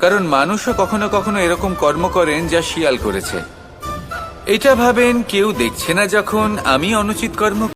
কারণ মানুষও কখনো কখনো এরকম কর্ম করেন যা শিয়াল করেছে। এটা ভাবেন কেউ দেখছে না যখন আমি অনুচিত কর্ম